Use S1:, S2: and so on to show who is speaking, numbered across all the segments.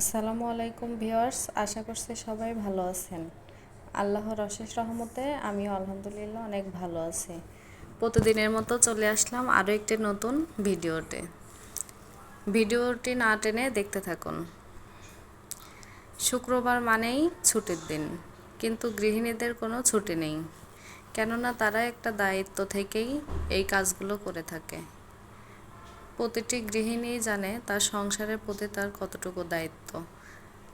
S1: আসসালামু আলাইকুম ভিউয়ার্স, আশা করছি সবাই ভালো আছেন। আল্লাহর অশেষ রহমতে আমি আলহামদুলিল্লাহ অনেক ভালো আছি। প্রতিদিনের মতো চলে আসলাম আরও একটি নতুন ভিডিওতে। ভিডিওটি না টেনে দেখতে থাকুন। শুক্রবার মানেই ছুটির দিন, কিন্তু গৃহিণীদের কোনো ছুটি নেই, কেননা তারা একটা দায়িত্ব থেকেই এই কাজগুলো করে থাকে। প্রতিটি গৃহিণী জানে তার সংসারের প্রতি তার কতটুকু দায়িত্ব।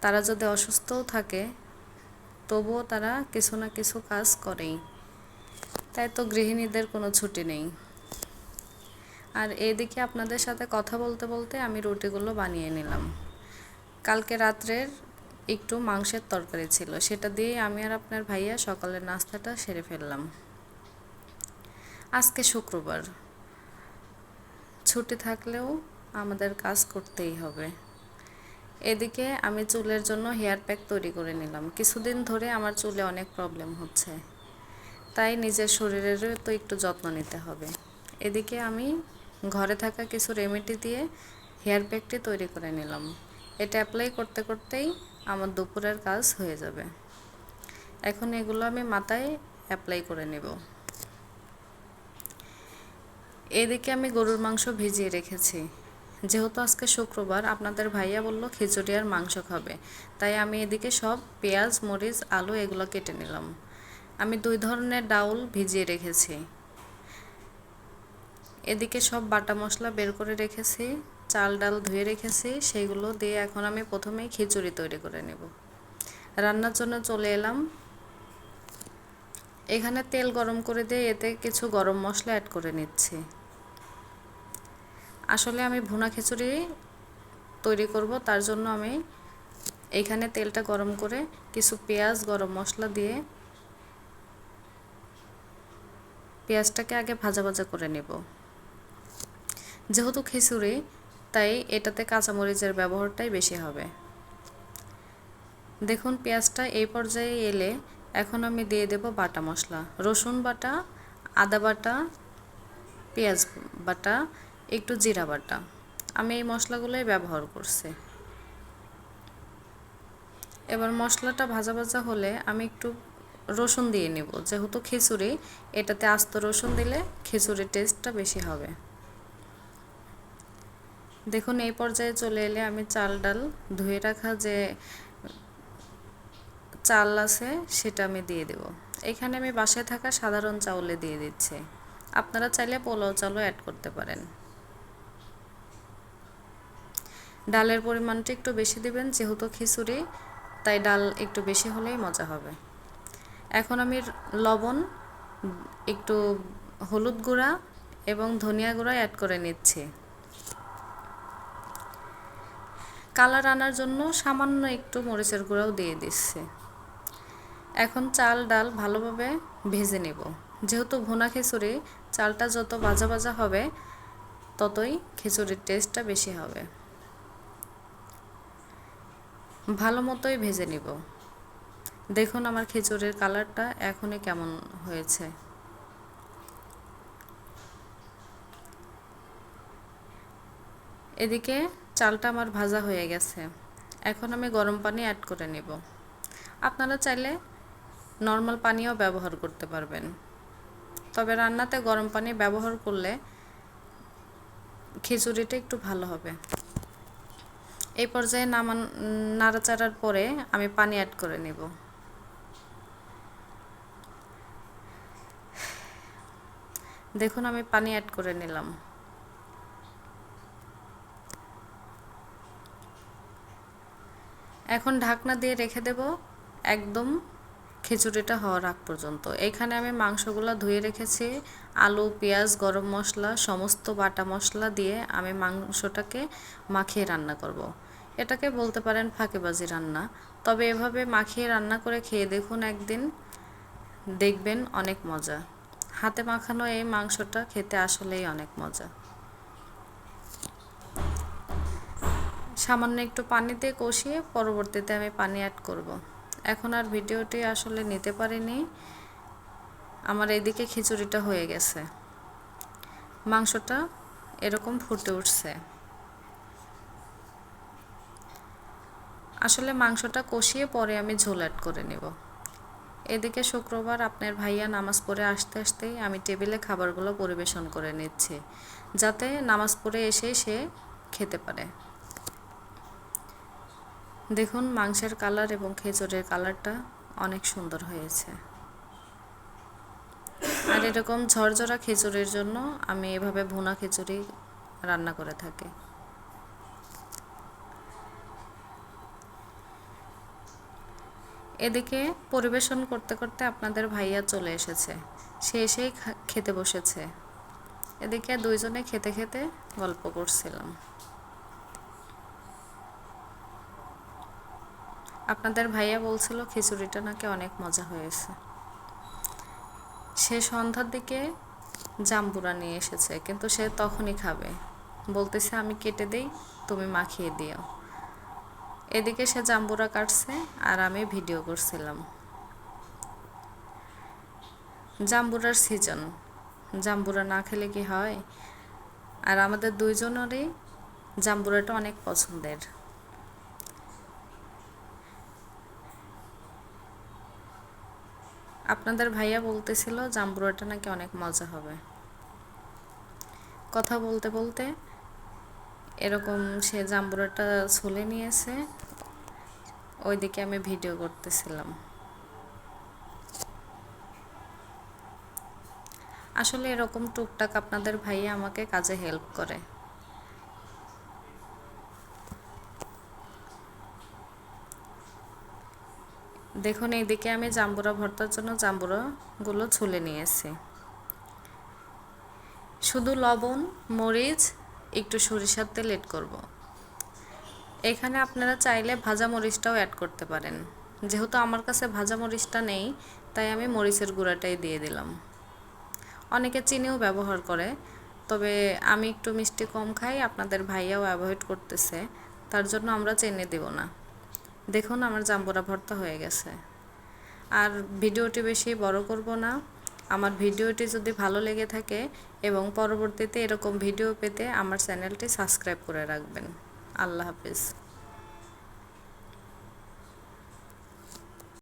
S1: তারা যদি অসুস্থও থাকে, তবুও তারা কিছু না কিছু কাজ করেই। তাই তো গৃহিণীদের কোনো ছুটি নেই। আর এদিকে আপনাদের সাথে কথা বলতে বলতে আমি রুটিগুলো বানিয়ে নিলাম। কালকে রাত্রের একটু মাংসের তরকারি ছিল, সেটা দিয়েই আমি আর আপনার ভাইয়া সকালের নাস্তাটা সেরে ফেললাম। আজকে শুক্রবার। ছুটি থাকলেও আমাদের কাজ করতেই হবে। এদিকে আমি চুলের জন্য হেয়ার প্যাক তৈরি করে নিলাম। কিছুদিন ধরে আমার চুলে অনেক প্রবলেম হচ্ছে। তাই নিজের শরীরেরও তো একটু যত্ন নিতে হবে। এদিকে আমি ঘরে থাকা কিছু রেমেডি দিয়ে হেয়ার প্যাকটি তৈরি করে নিলাম। এটা অ্যাপ্লাই করতে করতেই আমার দুপুরের কাজ হয়ে যাবে। এখন এগুলো আমি মাথায় অ্যাপ্লাই করে নেব। এদিকে আমি গরুর মাংস ভিজিয়ে রেখেছি। যেহেতু আজকে শুক্রবার, আপনাদের ভাইয়া বলল খিচুড়ি আর মাংস খাবে। তাই আমি এদিকে সব পেঁয়াজ, মরিচ, আলু এগুলো কেটে নিলাম। আমি দুই ধরনের ডাউল ভিজিয়ে রেখেছি। এদিকে সব বাটা মশলা বের করে রেখেছি, চাল ডাল ধুয়ে রেখেছি সেইগুলো দিয়ে এখন আমি প্রথমেই খিচুড়ি তৈরি করে নেব। রান্নার জন্য চলে এলাম। এখানে তেল গরম করে দিয়ে এতে কিছু গরম মশলা অ্যাড করে নিচ্ছি। আসলে আমি ভুনা খিচুড়ি তৈরি করব, তার জন্য আমি এইখানে তেলটা গরম করে কিছু পেঁয়াজ, গরম মশলা দিয়ে পেঁয়াজটাকে আগে ভাজা ভাজা করে নেব। যেহেতু খিচুড়ি, তাই এটাতে কাঁচামরিচের ব্যবহারটাই বেশি হবে। দেখুন, পেঁয়াজটা এই পর্যায়ে এলে এখন আমি দিয়ে দেব বাটা মশলা। রসুন বাটা, আদা বাটা, পেঁয়াজ বাটা একটু জিরা বাটা। আমি এই মশলাগুলোই ব্যবহার করছি। এবার মশলাটা ভাজা ভাজা হলে আমি একটু রসুন দিয়ে নিব। যেহেতু খিচুড়ি, এটাতে আস্ত রসুন দিলে খিচুড়ির টেস্টটা বেশি হবে। দেখুন, এই পর্যায়ে চলে এলে আমি চাল ডাল ধুয়ে রাখা যে চাল আছে, সেটা আমি দিয়ে দেব। এখানে আমি বাসায় থাকা সাধারণ চাউলে দিয়ে দিচ্ছি। আপনারা চাইলে পোলাও চালও অ্যাড করতে পারেন। ডালের পরিমাণটা একটু বেশি দিবেন, যেহেতু খিচুড়ি, তাই ডাল একটু বেশি হলেই মজা হবে। এখন আমি লবণ, একটু হলুদ গুঁড়া এবং ধনিয়া গুঁড়া অ্যাড করে নিচ্ছি। কালার আনার জন্য সামান্য একটু মরিচের গুঁড়াও দিয়ে দিচ্ছি। এখন চাল, ডাল ভালোভাবে ভেজে নেব। যেহেতু ভুনা খিচুড়ি, চালটা যত ভাজা ভাজা হবে, ততই খিচুড়ির টেস্টটা বেশি হবে। ভালো মতোই ভেজে নিব। দেখুন আমার খিচুড়ির কালারটা এখনই কেমন হয়েছে। এদিকে চালটা আমার ভাজা হয়ে গেছে। এখন আমি গরম পানি অ্যাড করে নেব। আপনারা চাইলে নর্মাল পানিও ব্যবহার করতে পারবেন। তবে রান্নাতে গরম পানি ব্যবহার করলে খিচুড়িটা একটু ভালো হবে। এই পর্যায়ে নামান নাড়াচাড়ার পরে আমি পানি অ্যাড করে নেব। দেখুন, আমি পানি অ্যাড করে নিলাম। এখন ঢাকনা দিয়ে রেখে দেব একদম খিচুড়িটা হওয়ার আগ পর্যন্ত। এখানে আমি মাংসগুলো ধুয়ে রেখেছি। আলু, পেঁয়াজ, গরম মশলা, সমস্ত বাটা মশলা দিয়ে আমি মাংসটাকে মাখিয়ে রান্না করব। এটাকে বলতে পারেন ফাঁকেবাজি রান্না। তবে এভাবে মাখিয়ে রান্না করে খেয়ে দেখুন একদিন, দেখবেন অনেক মজা। হাতে মাখানো এই মাংসটা খেতে আসলেই অনেক মজা। সামান্য একটু পানিতে কষিয়ে পরবর্তীতে আমি পানি অ্যাড করব। এখন আর ভিডিওটি আসলে নিতে পারিনি। আমার এদিকে খিচুড়িটা হয়ে গেছে। মাংসটা এরকম ফুটে উঠছে। আসলে মাংসটা কষিয়ে পরে আমি ঝোল অ্যাড করে নেব। এদিকে শুক্রবার আপনার ভাইয়া নামাজ পড়ে আসতে আসতেই আমি টেবিলে খাবারগুলো পরিবেশন করে নিচ্ছি, যাতে নামাজ পড়ে এসেই সে খেতে পারে। দেখুন মাংসের কালার এবং খেজুরের কালারটা অনেক সুন্দর হয়েছে। আর এরকম ঝরঝরা খিচুড়ির জন্য আমি এভাবে ভুনা খিচুড়ি রান্না করে থাকি। এদিকে পরিবেশন করতে করতে আপনাদের ভাইয়া চলে এসেছে। সে এসেই খেতে বসেছে। এদিকে দুইজনে খেতে খেতে গল্প করছিলাম। আপনাদের ভাইয়া বলছিল খিচুড়িটা নাকি অনেক মজা হয়েছে। সে সন্ধ্যার দিকে জাম্বুরা নিয়ে এসেছে, কিন্তু সে তখনই খাবে। বলতেছে, আমি কেটে দেই, তুমি মাখিয়ে দিও। এদিকে সে জাম্বুরা কাটছে আর আমি ভিডিও করছিলাম। জাম্বুরার সিজন জাম্বুরা না খেলে কি হয়? আর আমাদের দুইজনেরই জাম্বুরাটা অনেক পছন্দের। আপনাদের ভাইয়া বলতেছিল জাম্বুরাটা নাকি অনেক মজা হবে। কথা বলতে বলতে এরকম সে জাম্বুরাটা ছুলে নিয়েছে। ওইদিকে আমি ভিডিও করতেছিলাম। আসলে এরকম টুকটাক আপনাদের ভাইয়া আমাকে কাজে হেল্প করে। দেখুন, এইদিকে আমি জাম্বুরা ভর্তার জন্য জাম্বুরাগুলো ছুলে নিয়েছি। শুধু লবণ, মরিচ একটু সরিষার তেল এড করব। এখানে আপনারা চাইলে ভাজা মরিচটাও অ্যাড করতে পারেন। যেহেতু আমার কাছে ভাজা মরিচটা নেই, তাই আমি মরিচের গুঁড়াটাই দিয়ে দিলাম। অনেকে চিনিও ব্যবহার করে, তবে আমি একটু মিষ্টি কম খাই, আপনাদের ভাইয়াও অ্যাভয়েড করতেছে, তার জন্য আমরা চিনি দেব না। দেখুন, আমার জাম্বুরা ভর্তা হয়ে গেছে। আর ভিডিওটি বেশি বড় করব না। আমার ভিডিওটি যদি ভালো লেগে থাকে এবং পরবর্তীতে এরকম ভিডিও পেতে আমার চ্যানেলটি সাবস্ক্রাইব করে রাখবেন। আল্লাহ হাফিজ।